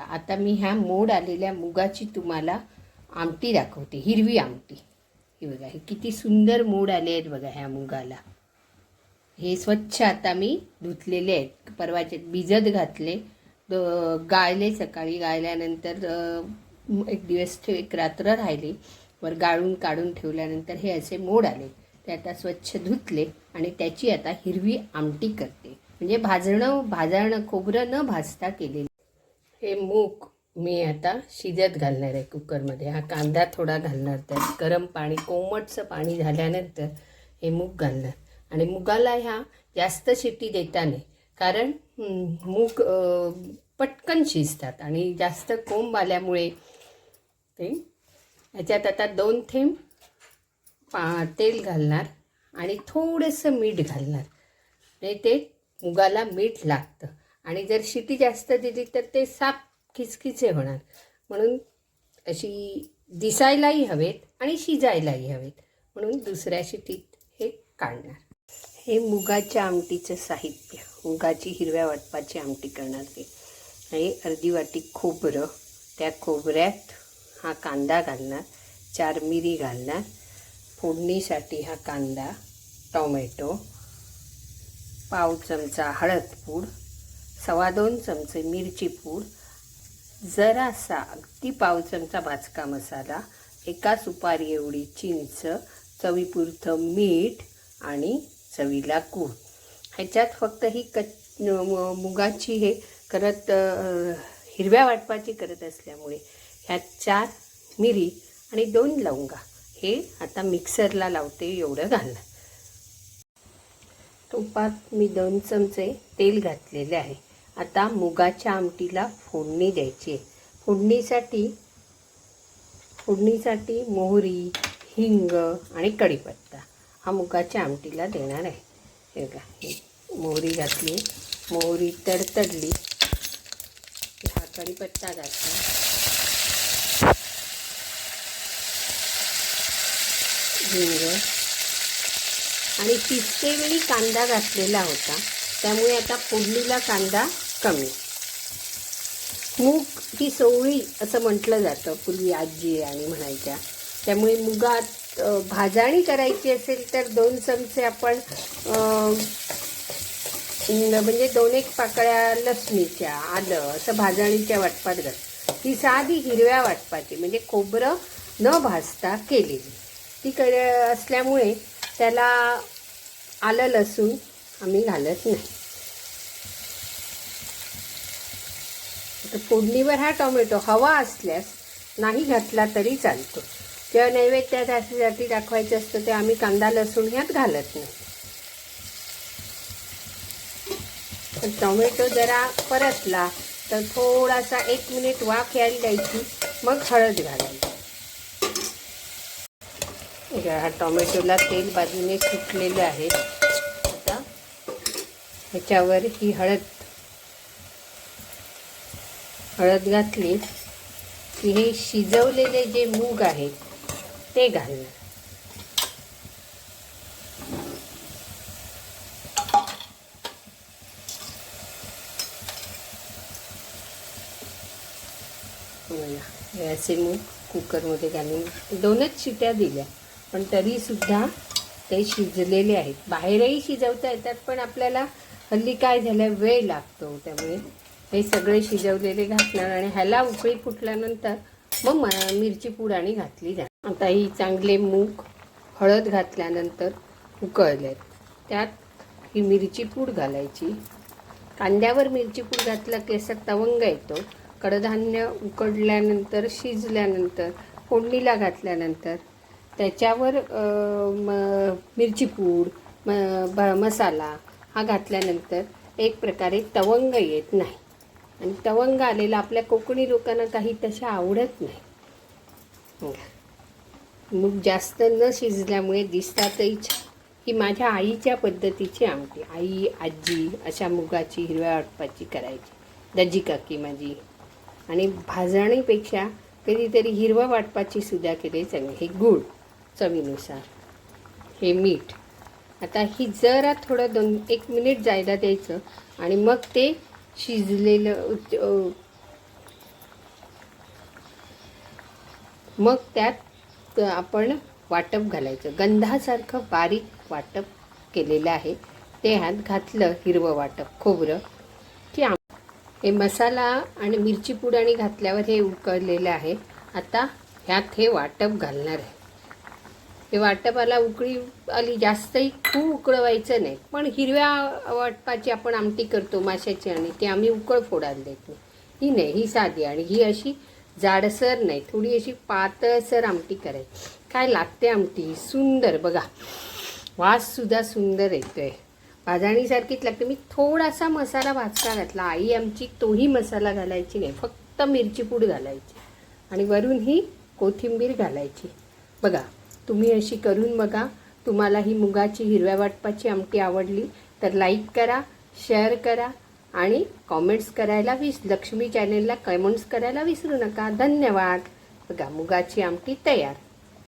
आता मी ह्या मोड आलेल्या मुगाची तुम्हाला आमटी दाखवते हिरवी आमटी. ही बघा हे किती सुंदर मोड आले आहेत बघा ह्या मुगाला. हे स्वच्छ आता मी धुतलेले आहेत. परवाचे भिजत घातले. गाळले सकाळी गाळल्यानंतर एक दिवस ठेव एक रात्र राहिले. वर गाळून काढून ठेवल्यानंतर हे असे मोड आले. ते आता स्वच्छ धुतले आणि त्याची आता हिरवी आमटी करते. म्हणजे भाजणं भाजणं खोबरं न भाजता केलेली हे मूग मी आता शिजत घालणार आहे कुकरमध्ये. हा कांदा थोडा घालणार त्यात गरम पाणी कोमटचं पाणी झाल्यानंतर हे मूग घालणार. आणि मुगाला ह्या जास्त शिट्टी देता नाही कारण मूग पटकन शिजतात आणि जास्त कोंब आल्यामुळे ते ह्याच्यात आता दोन थेंब पा तेल घालणार आणि थोडंसं मीठ घालणार. म्हणजे ते मुगाला मीठ लागतं. आणि जर शिटी जास्त दिली तर ते साप खिचखिचे होणार. म्हणून अशी दिसायलाही हवेत आणि शिजायलाही हवेत. म्हणून दुसऱ्या शिटीत हे काढणार. हे मुगाच्या आमटीचं साहित्य. मुगाची हिरव्या वाटपाची आमटी करणार ते. आणि अर्धी वाटी खोबरं. त्या खोबऱ्यात हा कांदा घालणार. चार मिरी घालणार. फोडणीसाठी हा कांदा टोमॅटो पाव चमचा हळद पूड सव्वा दोन चमचे मिरची पूड जरासा अगदी पाव चमचा भाजका मसाला एका सुपारी एवढी चिंच चवीपुरतं मीठ आणि चवीला गूळ. ह्याच्यात फक्त ही कच मुगाची हे करत हिरव्या वाटपाची करत असल्यामुळे ह्यात चार मिरी आणि दोन लवंगा हे आता मिक्सरला लावते एवढं घालणार तुपात मी दोन चमचे तेल घातलेले आहे. आता मुगाच्या आमटीला फोडणी द्यायची आहे. फोडणीसाठी फोडणीसाठी मोहरी हिंग आणि कढीपत्ता हा मुगाच्या आमटीला देणार आहे. हे बघा मोहरी घातली मोहरी तडतडली. की हा कढीपत्ता घातला. हिंग. आणि तिसरे वेळी कांदा घातलेला होता. त्यामुळे आता फोडणीला कांदा कमी. मूग ही सोवळी असं म्हटलं जातं पूर्वी आजी आणि म्हणायच्या. त्यामुळे मुगात भाजणी करायची असेल तर दोन चमचे आपण म्हणजे दोन एक पाकळ्या लसणीच्या आलं असं भाजणीच्या वाटपात घाल. ही साधी हिरव्या वाटपाची म्हणजे खोबरं न भाजता केलेली. ती कर असल्यामुळे त्याला आलं लसूण आम्ही घालत नाही. तर फोडणीवर हा टोमॅटो हवा असल्यास नाही घातला तरी चालतो. जेव्हा नैवेद्यासाठी दाखवायचं असतं ते आम्ही कांदा लसूण ह्यात घालत नाही. पण टोमॅटो जरा परतला तर थोडासा एक मिनिट वाफ यायला द्यायची मग हळद घालायची. हा टोमॅटोला तेल बाजूने सुटलेलं आहे. आता ह्याच्यावर ही हळद हळद घातली की हे शिजवलेले जे मूग आहेत ते घालणार. याचे हे असे मूग कुकरमध्ये घालून दोनच शिट्या दिल्या पण तरीसुद्धा ते शिजलेले आहेत. बाहेरही शिजवता येतात पण आपल्याला हल्ली काय झालं वेळ लागतो. त्यामुळे हे सगळे शिजवलेले घातणार आणि ह्याला उकळी फुटल्यानंतर मग म- मिरची पूड आणि घातली जा आता ही चांगले मूग हळद घातल्यानंतर उकळलेत त्यात ही मिरची पूड घालायची. कांद्यावर मिरची पूड घातलं की असं तवंग येतो. कडधान्य उकडल्यानंतर शिजल्यानंतर फोडणीला घातल्यानंतर त्याच्यावर मिरची पूड म ब मसाला हा घातल्यानंतर एक प्रकारे तवंग येत नाही. आणि तवंग आलेला आपल्या कोकणी लोकांना काही तशा आवडत नाही. मूग जास्त न शिजल्यामुळे दिसतातही ही माझ्या आईच्या पद्धतीची आमटी. आई आजी अशा मुगाची हिरव्या वाटपाची करायची. दजी काकी माझी. आणि भाजणीपेक्षा कधीतरी हिरवा वाटपाची सुद्धा केली चांगली हे गूळ चवीनुसार. हे मीठ. आता ही जरा थोडं दोन एक मिनिट जायला द्यायचं आणि मग ते शिजलेलं मग त्यात आपण वाटप घालायचं. गंधासारखं बारीक वाटप केलेलं आहे. ते ह्यात घातलं हिरवं वाटप खोबरं. की आम हे मसाला आणि मिरची पुडाणी घातल्यावर हे उकळलेलं आहे. आता ह्यात हे वाटप घालणार आहे. हे वाटपाला उकळी आली जास्तही खूप उकळवायचं नाही. पण हिरव्या वाटपाची आपण आमटी करतो माशाची आणि ती आम्ही उकळ फोडायला देत नाही. ही नाही ही साधी आणि ही अशी जाडसर नाही. थोडी अशी पातळसर आमटी करायची. काय लागते आमटी? सुंदर. बघा वाससुद्धा सुंदर येतोय. भाजणीसारखीच लागते. मी थोडासा मसाला भाजका घातला. आई आमची तोही मसाला घालायची नाही. फक्त मिरची पूड घालायची आणि वरून ही कोथिंबीर घालायची. बघा तुम्ही अशी करून बघा. तुम्हाला ही मुगाची हिरव्या वाटपाची आमटी आवडली तर लाईक करा शेअर करा आणि कॉमेंट्स करायला विस लक्ष्मी चॅनेलला कमेंट्स करायला विसरू नका. धन्यवाद. बघा मुगाची आमटी तयार.